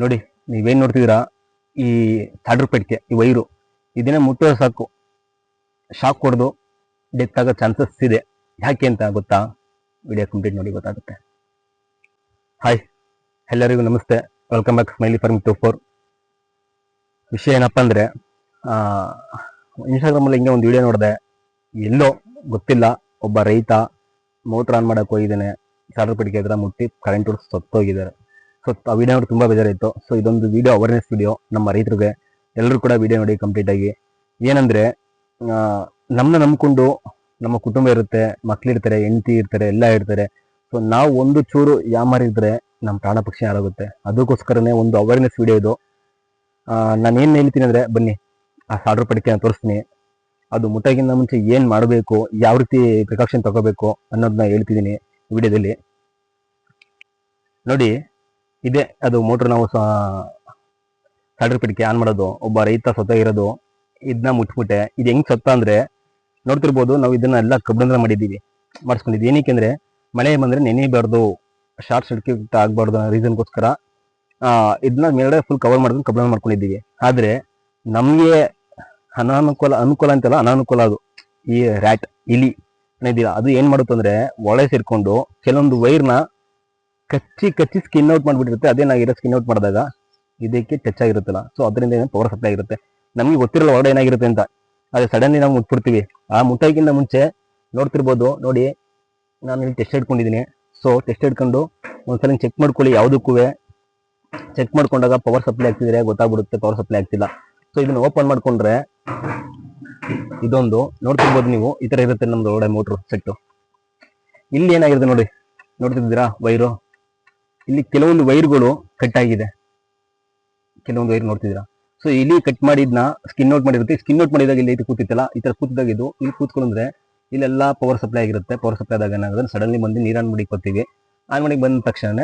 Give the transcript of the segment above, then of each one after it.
ನೋಡಿ, ನೀವೇನ್ ನೋಡ್ತಿದ್ದೀರಾ? ಈ ಸಾಡ್ರ ಪೆಟ್ಟಿಗೆ ಈ ವೈರು ಇದನ್ನೇ ಮುಟ್ಟೋ ಸಾಕು. ಶಾಕ್ ಹೊಡೆದು ಡೆತ್ ಆಗೋ ಚಾನ್ಸಸ್ ಇದೆ. ಯಾಕೆ ಅಂತ ಗೊತ್ತಾ? ವಿಡಿಯೋ ಕಂಪ್ಲೀಟ್ ನೋಡಿ ಗೊತ್ತಾಗುತ್ತೆ. ಹಾಯ್ ಎಲ್ಲರಿಗೂ ನಮಸ್ತೆ. Welcome back smiley farm to four ವಿಷಯ ಏನಪ್ಪ ಅಂದ್ರೆ ಇನ್ಸ್ಟಾಗ್ರಾಮಲ್ಲಿ ಹಿಂಗೆ ಒಂದು ವಿಡಿಯೋ ನೋಡಿದೆ. ಎಲ್ಲೋ ಗೊತ್ತಿಲ್ಲ, ಒಬ್ಬ ರೈತ ಮೋಟ್ರ್ ಆನ್ ಮಾಡೋಕೆ ಹೋಗಿದ್ದಾನೆ. ಸಾಡ್ರ ಪೆಟ್ಟಿಗೆ ಹತ್ರ ಮುಟ್ಟಿ ಕರೆಂಟ್ ಹೊಡೆದು ಸತ್ತೋಗಿದ್ದಾರೆ. ಸೊ ಆ ವಿಡಿಯೋ ನೋಡಿ ತುಂಬಾ ಬೇಜಾರಿತ್ತು ಸೊ ಇದೊಂದು ವಿಡಿಯೋ ಅವೇರ್ನೆಸ್ ವಿಡಿಯೋ ನಮ್ಮ ರೈತರಿಗೆ ಎಲ್ಲರೂ ಕೂಡ ವಿಡಿಯೋ ನೋಡಿ ಕಂಪ್ಲೀಟ್ ಆಗಿ. ಏನಂದ್ರೆ ನಮ್ಮನ್ನ ನಂಬಿಕೊಂಡು ನಮ್ಮ ಕುಟುಂಬ ಇರುತ್ತೆ ಮಕ್ಳಿರ್ತಾರೆ ಹೆಂಡತಿ ಇರ್ತಾರೆ, ಎಲ್ಲ ಇರ್ತಾರೆ. ಸೊ ನಾವು ಒಂದು ಚೂರು ಯಾಮಾರಿದ್ರೆ ನಮ್ಮ ಪ್ರಾಣ ಪಕ್ಷಿ ಹಾಳಾಗುತ್ತೆ. ಅದಕ್ಕೋಸ್ಕರನೇ ಒಂದು ಅವೇರ್ನೆಸ್ ವಿಡಿಯೋ ಇದು. ನಾನು ಏನು ಹೇಳ್ತೀನಿ ಅಂದ್ರೆ, ಬನ್ನಿ, ಆ ಸಾಡ್ರ ಪಡಿಕೆ ತೋರಿಸ್ತೀನಿ. ಅದು ಮುಟ್ಟಾಗಿಂದ ಮುಂಚೆ ಏನು ಮಾಡಬೇಕು, ಯಾವ ರೀತಿ ಪ್ರಿಕಾಕ್ಷನ್ ತಗೋಬೇಕು ಅನ್ನೋದನ್ನ ಹೇಳ್ತಿದ್ದೀನಿ ವಿಡಿಯೋದಲ್ಲಿ ನೋಡಿ ಇದೆ. ಅದು ಮೋಟ್ರ್ ನಾವು ಪಡಿಕೆ ಆನ್ ಮಾಡೋದು, ಒಬ್ಬ ರೈತ ಸತ್ತ ಇರೋದು ಇದನ್ನ ಮುಟ್ಬಿಟ್ಟೆ ಇದು ಹೆಂಗ್ ಸತ್ತ ಅಂದ್ರೆ, ನೋಡ್ತಿರ್ಬೋದು ನಾವು ಇದನ್ನ ಎಲ್ಲ ಕಬ್ಬಿಣದ ಮಾಡಿದ್ದೀವಿ. ಮಾಡಿಸ್ಕೊಂಡಿದ್ವಿ ಏನಕ್ಕೆ ಅಂದ್ರೆ, ಮಳೆ ಬಂದ್ರೆ ನೆನೆಯಬಾರ್ದು ಶಾರ್ಟ್ ಸರ್ಕ್ಯೂಟ್ ಆಗ್ಬಾರ್ದು ಅನ್ನೋ ರೀಸನ್ಗೋಸ್ಕರ ಇದನ್ನ ಮೇಲ್ಗಡೆ ಫುಲ್ ಕವರ್ ಮಾಡಿದ್ರು ಕಬ್ಬಿಣ ಮಾಡ್ಕೊಂಡಿದ್ದೀವಿ. ಆದ್ರೆ, ನಮ್ಗೆ ಅನಾನುಕೂಲ, ಅನುಕೂಲ ಅಂತಲ್ಲ, ಅನಾನುಕೂಲ ಅದು. ಈ ರ್ಯಾಟ್ ಇಲಿ ಅನ್ನೋದಿಲ್ಲ. ಅದು ಏನ್ ಮಾಡುತ್ತೆ ಅಂದ್ರೆ ಒಳೆ ಸೇರ್ಕೊಂಡು ಕೆಲವೊಂದು ವೈರ್ನ ಕಚ್ಚಿ ಕಚ್ಚಿ ಸ್ಕಿನ್ ಔಟ್ ಮಾಡ್ಬಿಟ್ಟಿರುತ್ತೆ. ಅದೇನಾಗಿರೋ ಸ್ಕಿನ್ ಔಟ್ ಮಾಡಿದಾಗ ಇದಕ್ಕೆ ಟಚ್ ಆಗಿರುತ್ತಲ್ಲ. ಸೊ ಅದರಿಂದ ಏನು ಪವರ್ ಸಪ್ಲೈ ಆಗಿರುತ್ತೆ ನಮಗೆ ಗೊತ್ತಿರಲ್ಲ ಹೊರಗಡೆ ಏನಾಗಿರುತ್ತೆ ಅಂತ. ಅದೇ ಸಡನ್ಲಿ ನಾವು ಮುಟ್ಬಿಡ್ತೀವಿ. ಆ ಮುಟ್ಟಾಗಿಂತ ಮುಂಚೆ ನೋಡ್ತಿರ್ಬೋದು. ನೋಡಿ, ನಾನು ಇಲ್ಲಿ ಟೆಸ್ಟ್ ಇಟ್ಕೊಂಡಿದ್ದೀನಿ ಸೊ ಟೆಸ್ಟ್ ಇಟ್ಕೊಂಡು ಒಂದ್ಸಲ ಚೆಕ್ ಮಾಡ್ಕೊಳ್ಳಿ ಯಾವುದಕ್ಕೂ. ಚೆಕ್ ಮಾಡ್ಕೊಂಡಾಗ ಪವರ್ ಸಪ್ಲೈ ಆಗ್ತಿದ್ರೆ ಗೊತ್ತಾಗ್ಬಿಡುತ್ತೆ ಪವರ್ ಸಪ್ಲೈ ಆಗ್ತಿಲ್ಲ. ಸೊ ಇದನ್ನ ಓಪನ್ ಮಾಡ್ಕೊಂಡ್ರೆ ಇದೊಂದು, ನೋಡ್ತಿರ್ಬೋದು ನೀವು, ಈ ಥರ ಇರುತ್ತೆ ನಮ್ದು ಒಳ್ಳೆ ಮೋಟ್ರು ಸೆಟ್ಟು ಇಲ್ಲಿ ಏನಾಗಿರುತ್ತೆ ನೋಡಿ. ನೋಡ್ತಿದ್ದೀರಾ? ವೈರು ಇಲ್ಲಿ ಕೆಲವೊಂದು ವೈರ್ಗಳು ಕಟ್ ಆಗಿದೆ. ಕೆಲವೊಂದು ವೈರ್ ನೋಡ್ತಿದ್ದೀರಾ? ಸೊ ಇಲ್ಲಿ ಕಟ್ ಮಾಡಿದ್ನ ಸ್ಕಿನ್ ಔಟ್ ಮಾಡಿರುತ್ತೆ. ಸ್ಕಿನ್ ಔಟ್ ಮಾಡಿದಾಗ ಇಲ್ಲಿ ಕೂತಿತ್ತಲ್ಲ, ಈ ತರ ಕೂತಿದಾಗ ಇದು ಇಲ್ಲಿ ಕೂತ್ಕೊಂಡ್ರೆ ಇಲ್ಲೆಲ್ಲ ಪವರ್ ಸಪ್ಲೈ ಆಗಿರುತ್ತೆ. ಪವರ್ ಸಪ್ಲೈ ಆದಾಗ ಏನಾಗುತ್ತೆ? ಸಡನ್ಲಿ ಬಂದು ನೀರಾನ್ ಮಾಡಿ ಕೊಡ್ತೀವಿ. ಆನ್ ಮಾಡಿ ಬಂದ ತಕ್ಷಣ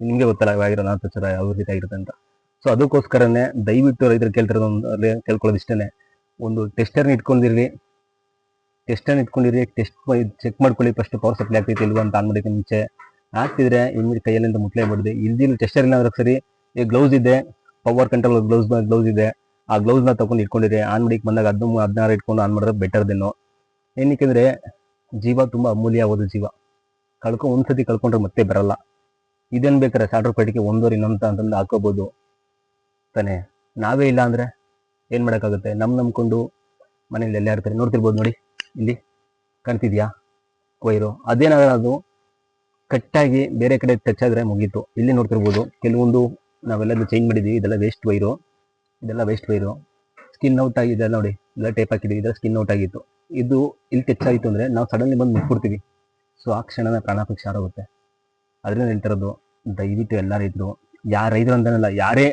ನಿಮ್ಗೆ ಗೊತ್ತಲ್ಲ ಆಗಿರೋ ನಾಲ್ಕು ಯಾವ ರೀತಿ ಆಗಿರುತ್ತೆ ಅಂತ. ಸೊ ಅದಕ್ಕೋಸ್ಕರನೇ ದಯವಿಟ್ಟು ರೈತರು ಕೇಳ್ತಿರೋದು ಒಂದು ಕೇಳ್ಕೊಳ್ಳೋದು ಇಷ್ಟೇ ಒಂದು ಟೆಸ್ಟರ್ನ ಇಟ್ಕೊಂಡಿರಿ ಟೆಸ್ಟರ್ನ ಇಟ್ಕೊಂಡಿರಿ ಟೆಸ್ಟ್ ಚೆಕ್ ಮಾಡ್ಕೊಳ್ಳಿ ಫಸ್ಟ್ ಪವರ್ ಸಪ್ಲೈ ಆಗ್ತೈತಿ ಇಲ್ವಾ ಅಂತ ಆನ್ ಮಾಡೋಕ್ಕೆ ಮುಂಚೆ. ಆಗ್ತಿದ್ರೆ ಇಮ್ಮಿಡಿ ಕೈಯಲ್ಲಿಂದ ಮುಟ್ಲೇಬಾರ್ದು ಇಲ್ಲಿ ಟೆಸ್ಟರ್ ಇಲ್ಲ ಸರಿ. ಈ ಗ್ಲೌಸ್ ಇದೆ. ಪವರ್ ಕಂಟ್ರೋಲ್ ಗ್ಲೌಸ್ ಗ್ಲೌಸ್ ಇದೆ. ಆ ಗ್ಲೌಸ್ನ ತಗೊಂಡು ಇಟ್ಕೊಂಡಿರಿ. ಆನ್ ಮಾಡಿಕ್ ಬಂದಾಗ ಅದು ಹದಿನಾರು ಇಟ್ಕೊಂಡು ಆನ್ ಮಾಡಿದ್ರೆ ಬೆಟರ್ ದೆನ್ನು ಏನಕ್ಕೆಂದ್ರೆ ಜೀವ ತುಂಬಾ ಅಮೂಲ್ಯವಾದ ಜೀವ. ಕಳ್ಕೊ, ಒಂದ್ಸತಿ ಕಳ್ಕೊಂಡ್ರೆ ಮತ್ತೆ ಬರಲ್ಲ. ಇದೇನ್ ಬೇಕಾದ್ರೆ ಸಾಟ್ರ್ ಪೇಟಿಗೆ ಒಂದೂವರೆ ಇನ್ನೊಂದು ಅಂತಂದು ಹಾಕೋಬಹುದು ತಾನೆ? ನಾವೇ ಇಲ್ಲ ಅಂದ್ರೆ ಏನು ಮಾಡೋಕ್ಕಾಗುತ್ತೆ? ನಮ್ ನಂಬ್ಕೊಂಡು ಮನೇಲಿ ಎಲ್ಲ ಇರ್ತಾರೆ. ನೋಡ್ತಿರ್ಬೋದು ನೋಡಿ. ಇಲ್ಲಿ ಕಾಣ್ತಿದ್ಯಾ? ವೈರು. ಅದೇನಾದ್ರೆ ಅದು ಕಟ್ಟಾಗಿ ಬೇರೆ ಕಡೆ ಟಚ್ ಆದ್ರೆ ಮುಗೀತು. ಇಲ್ಲಿ ನೋಡ್ತಿರ್ಬೋದು, ಕೆಲವೊಂದು ನಾವೆಲ್ಲ ಚೇಂಜ್ ಮಾಡಿದೀವಿ. ಇದೆಲ್ಲ ವೇಸ್ಟ್ ವೈರು ಇದೆಲ್ಲ ವೇಸ್ಟ್ ವೈರು ಸ್ಕಿನ್ ಔಟ್ ಆಗಿದೆ ನೋಡಿ ಎಲ್ಲ ಟೇಪ್ ಹಾಕಿದೀವಿ. ಇದೆಲ್ಲ ಸ್ಕಿನ್ ಔಟ್ ಆಗಿತ್ತು. ಇದು ಇಲ್ಲಿ ಟಚ್ ಆಯಿತು ಅಂದ್ರೆ ನಾವು ಸಡನ್ಲಿ ಬಂದು ಮುಟ್ಬಿಡ್ತೀವಿ. ಸೊ ಆ ಕ್ಷಣನೇ ಪ್ರಾಣಾಪಕ್ಷ ಆರೋಗುತ್ತೆ ಅದರಿಂದ ಹೇಳ್ತಿರೋದು? ದಯವಿಟ್ಟು ಎಲ್ಲ ರೈತರು, ಯಾರು ರೈತರು ಅಂತಾನಲ್ಲ, ಯಾರೇ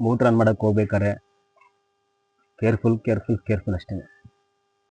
ಮೂತ್ರ ಆನ್ ಮಾಡಕ್ ಹೋಗ್ಬೇಕಾರೆ ಕೇರ್ಫುಲ್ ಕೇರ್ಫುಲ್ ಕೇರ್ಫುಲ್ ಅಷ್ಟೇ